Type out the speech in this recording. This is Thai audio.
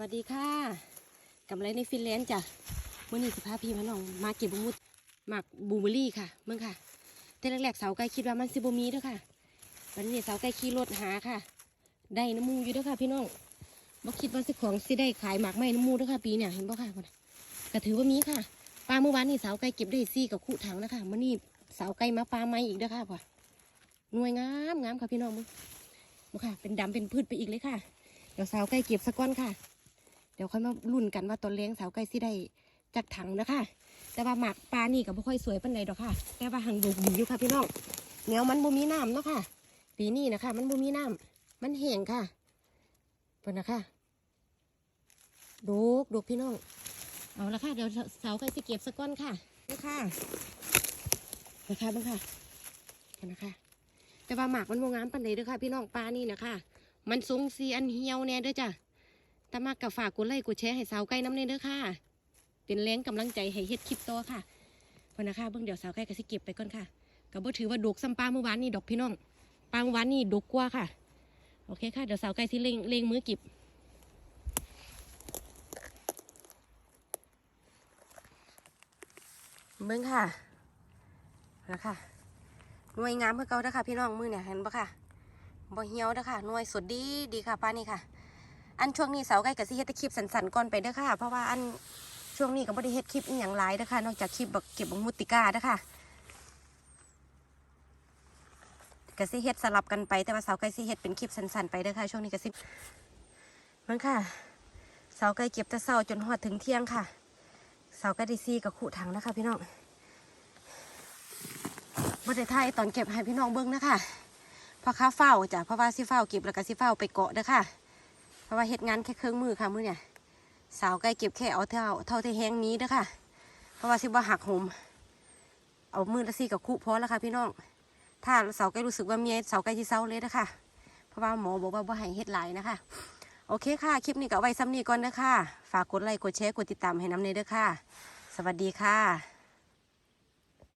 วัสดีค่ะกำไรในฟินแลนด์จ้ะเมื่อนี้สิพาพี่มาน้องมาเก็บบุมุดหมักบูเบอรี่ค่ะเมื่อค่ะ แต่แรกๆเสาไก่คิดว่ามันสิบมีด้วยค่ะวันนี้เสาไก่ขี่รถหาค่ะ ได้น้ำมูอยู่ด้วยค่ะ พี่น้องบ่คิดว่าสิของสิได้ขายหมากไม้น้ำมูด้วยค่ะ ปีเนี่ยเห็นบ่ค่ะพุ่นน่ะก็ถือว่ามีค่ะปลาเมื่อวานนี่เสาไก่เก็บได้ซี่กับคู่ถังนะคะเมื่อนี้เสาไก่มาปลาไม้อีกด้อค่ะพ่อหน่วยงามงามค่ะพี่น้องมึงบ่ค่ะ เป็นดำเป็นพืชไปอีกเลยค่ะเดี๋ยวสาวไก่เก็บสักก้อนค่ะ เดี๋ยวค่อยมาลุ้นกันว่าตอนเลี้ยงสาวไก่สิได้จากถังนะคะ แต่ว่าหมากปลานี่ก็บ่ค่อยสวยปานใดดอกค่ะ แต่ว่าหังดูดีอยู่ค่ะพี่น้องแนวมันบ่มีน้ำเนาะค่ะ ปีนี้นะคะ มันบ่มีน้ำมันแห้งค่ะเพิ่นนะคะดูกดูกพี่น้อง เอาละค่ะ เดี๋ยวสาวไก่สิเก็บสักก้อนค่ะนี่ค่ะนะคะบ้างค่ะเพิ่นนะคะ แต่ว่าหมากมันโมงามปันใดเด้อค่ะ พี่น้องปลานี่นะคะ มันสูงสีอันเหี่ยวแน่เด้อจ้ะ ถ้ามากกับฝากกดไลค์กดแชร์ให้สาวไก่น้ำเนเด้อค่ะ เป็นแรงกำลังใจให้เฮ็ดคลิปต่อค่ะพอนะคะเบิ่งเดี๋ยวสาวไก่ก็สิเก็บไปก่อนค่ะก็บ่ถือว่าดกซ้ำปลาเมื่อวานนี่ดอกพี่น้องปลาเมื่อวานนี่ดกกว่าค่ะ โอเคค่ะ เดี๋ยวสาวไก่สิเล็งเล็งมือเก็บเบิ่งค่ะนะค่ะหน่วยงามเพื่อเก่าเด้อค่ะ พี่น้องมือเนี่ยเห็นปะค่ะบ่เหี่ยวเด้อค่ะหน่วยสดดีดีค่ะป้านี่ค่ะ อันช่วงนี้เสาใกล้กับสิเฮ็ดแต่คลิปสันๆก่อนไปเด้อค่ะ เพราะว่าอันช่วงนี้ก็บ่ได้เฮ็ดคลิปอีหยังหลายเด้อค่ะ นอกจากคลิปแบบเก็บบักมุติกาเด้อค่ะก็สิเฮ็ดสลับกันไปแต่ว่าเสาใกล้สิเฮ็ดเป็นคลิปสันๆไปเด้อค่ะช่วงนี้ก็สิมันค่ะเสาใกล้เก็บแต่เช้าจนฮอดถึงเที่ยงค่ะเสาใกล้ได้ซีกับขู่ถังนะคะพี่น้องบ่ได้ถ่ายตอนเก็บให้พี่น้องเบิ่งนะคะพราะข้าเฝ้าจ้ะเพราะว่าสิเฝ้าเก็บแล้วก็สิเฝ้าไปเกาะเด้อค่ะ เพราะว่าเฮ็ดงานแค่เครื่องมือค่ะมือเนี่ยสาวใกล้เก็บแค่เอาเท่าเท่าที่แห้งนี้เด้อค่ะ เพราะว่าสิบ่หักหมเอามือละสี่กับคู่พอแล้วค่ะพี่น้องถ้าสาวใกล้รู้สึกว่าเมียสาวใกล้ที่เศร้าเลยนะคะ เพราะว่าหมอบอกว่าบ่ให้เฮ็ดหลายนะคะโอเคค่ะ คลิปนี้ก็ไว้ซ้ำนี้ก่อนเด้อค่ะฝากกดไลค์กดแชร์กดติดตามให้น้ำเนยด้อค่ะ สวัสดีค่ะ